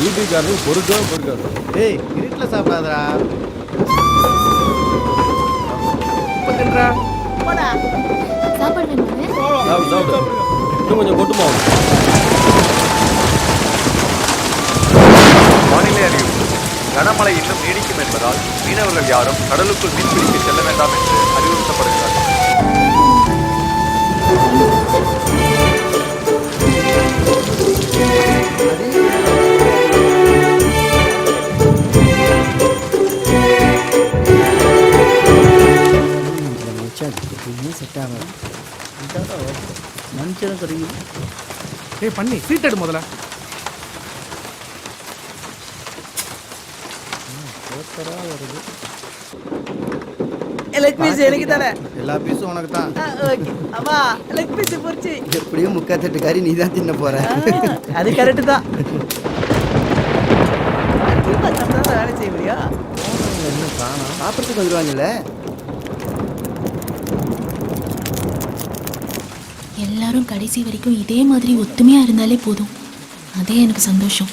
குடிக்காரனுக்கு பொறுக்கவே பொறுக்காது டேய் இருட்டில் சாப்பிடாதடா. பத்துன்றா சாப்பாடு வேணுமாண்ணே சாப்பிடு சாப்பிடு. இன்னும் கொஞ்சம் கொட்டுமா வானிலை அறிவிப்பு கனமழை இன்னும் நீடிக்கும் என்பதால் மீனவர்கள் யாரும் கடலுக்குள் மீன்பிடிக்க செல்ல வேண்டாம் என்று அறிவுறுத்தப்படுகிறார்கள். மனுஷனும் கிடைக்கும் ஏய் பண்ணி. சீட் எடு முதல்ல. லெக் பீஸ் எனக்கு தானே? எல்லா பீஸும் உனக்கு தான். ஓகே அம்மா லெக் பீஸ் பொரிச்சு. எப்படியும் முக்காத்தெட்டு கறி நீ தான் தின்ன போற. அது கரெக்டு தான். வேலை செய்ய முடியும் இன்னும் காணோம். சாப்பிட்றதுக்கு எல்லாரும் கடைசி வரைக்கும் இதே மாதிரி ஒத்துமையா இருந்தாலே போதும். அதே எனக்கு சந்தோஷம்.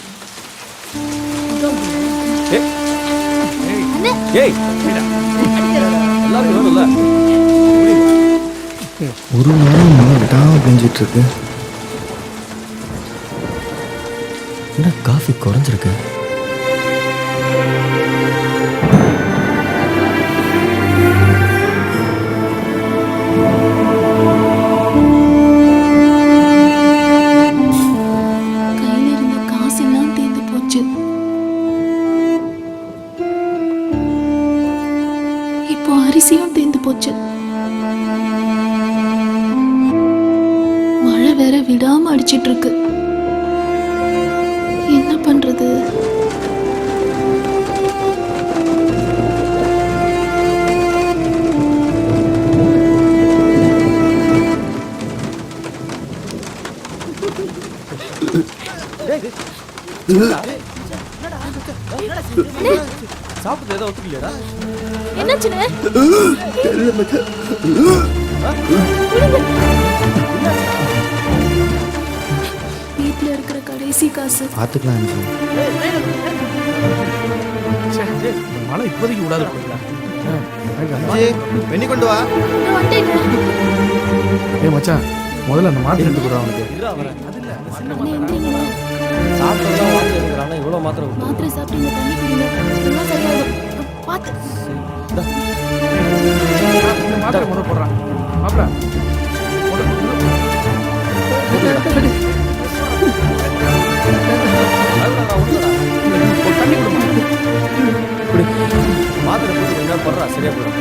ஒரு நேரம் மழை விடாம பெஞ்சிட்டு இருக்கு. என்ன காஃபி குறைஞ்சிருக்கு? இப்போ அரிசியும் போச்சு. மழை வேற விடாம அடிச்சிட்டு இருக்கு என்ன பண்றது? சாப்பிட்டு ஏதோ ஒத்துக்கலையாடா. என்னாச்சுன்னு வீட்ல இருக்கிற கடைசி காசு. பார்த்துக்கலாம் மழை இப்போதைக்கு விடாது. வெண்ணி கொண்டு வா. ஏய் மச்சான் முதல்ல அந்த மாத்திரை எடுத்து கொடுறா அவனுக்கு. மாத்திரம் கொடு. மாத்திரை சாப்பிட்டு இந்த தண்ணி குடிங்க. எல்லாம் சரியாகும் பார்த்து மாத்திரை முதல்ல போடுறான் மாப்பிள அழுடாடா, விடுடா. ஒரு தண்ணி கொடுமா மாத்திரை போட்டு கொஞ்ச நேரம் படுறா சரியா போயிடும்.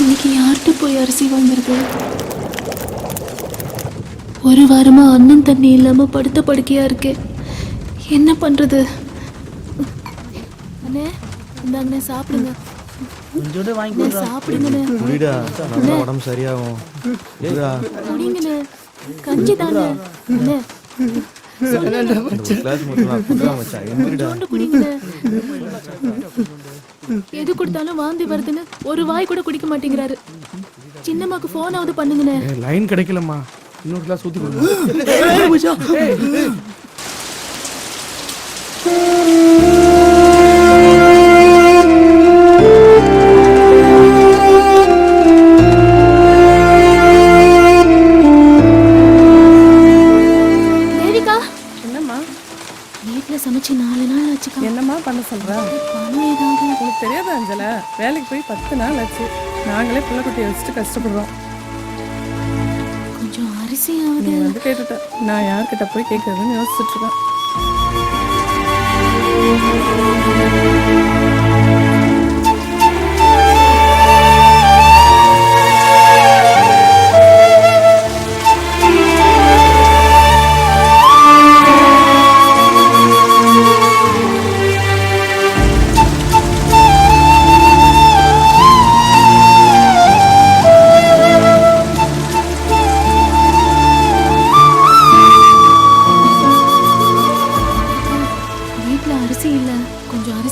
இன்னைக்கு யார்கிட்ட போய் அரிசி வாங்குறது? ஒரு வாரமா அண்ணன் தண்ணி இல்லாம படுத்த படுக்கையா இருக்கே. என்ன பண்றது? அண்ணே இந்த அண்ணே சாப்பிடுங்க. வாங்கி சாப்பிடுங்கண்ணே. குடிடா நல்லா உடம்பு சரியாகும். கஞ்சி தானே அண்ணே. எது கொடுத்தாலும் வாந்தி வருதுன்னு ஒரு வாய் கூட குடிக்க மாட்டேங்கிறாரு. சின்னம்மாக்கு ஃபோனாவது பண்ணுங்கண்ணே. லைன் கிடைக்கலம்மா. இன்னொரு கிளாஸ் ஊத்தி கொடுங்க. வேலைக்கு போய் பத்து நாள் ஆச்சு. நாங்களே பிள்ளை குட்டியை வச்சுட்டு கஷ்டப்படுறோம். கொஞ்சம் நீ அரிசியாவது வந்து கேட்டுட்ட. நான் யார்கிட்ட போய் கேட்கறதுன்னு யோசிச்சுட்டு இருக்கேன்.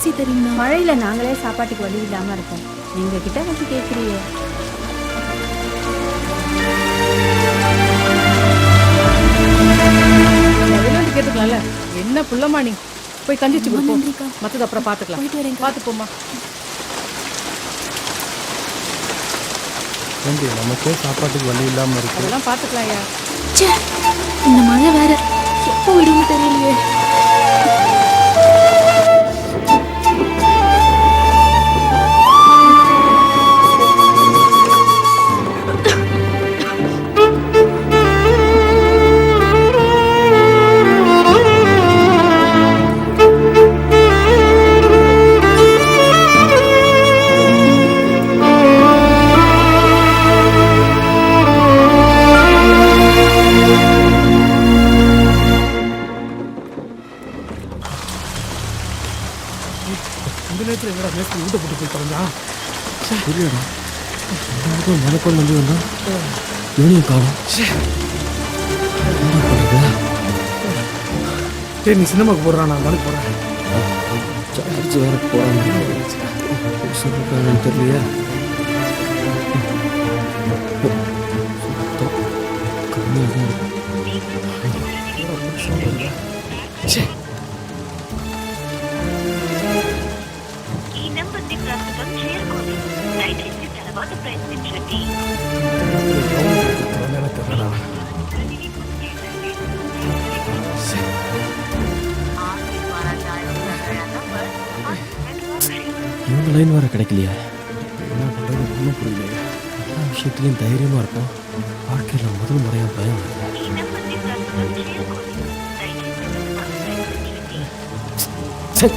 வீட்ல அரிசி இல்ல கொஞ்சம் அரிசி தெரியுமா சாப்பாட்டுக்கு வழி இல்லாம இருக்கோம். எங்க கிட்ட வந்து வந்து கேட்டுக்கலாம்ல? என்ன புள்ளமா நீ? போய் கஞ்சி வச்சு கொடுப்போம். மத்தது அப்புறம் பாத்துக்கலாம். போயிட்டு வரேன்க்கா. பாத்து போமா ஏண்டி நமக்கே சாப்பாட்டுக்கு வழி இல்லாம இருக்கு. அதெல்லாம் பாத்துக்கலாம் ஐயா இந்த மழை வேற. எப்போ விடும்னு தெரியலையே. இந்த நேரத்தில் என்னடா மேஸ்திரி ஊட்ட போட்டு போய் தொலைஞ்சா புரியடா மலைக்கோள் நம்பி வந்தா இவனையும் காணும். சரி நீ சினிமாக்கு போடுறா நான் வேலைக்கு போகிறேன் சார்ஜ் வேற சொல்லிருக்காங்கன்னு தெரியலையே. கம்மியாக ஒழுங்கு லைன் வர கிடைக்கலையே. என்ன பண்ணுறது ஒன்றும் புரியலையே எல்லா விஷயத்துலையும் தைரியமாக இருக்கும் வாழ்க்கையில் முதல் முறையாக பயம். சரி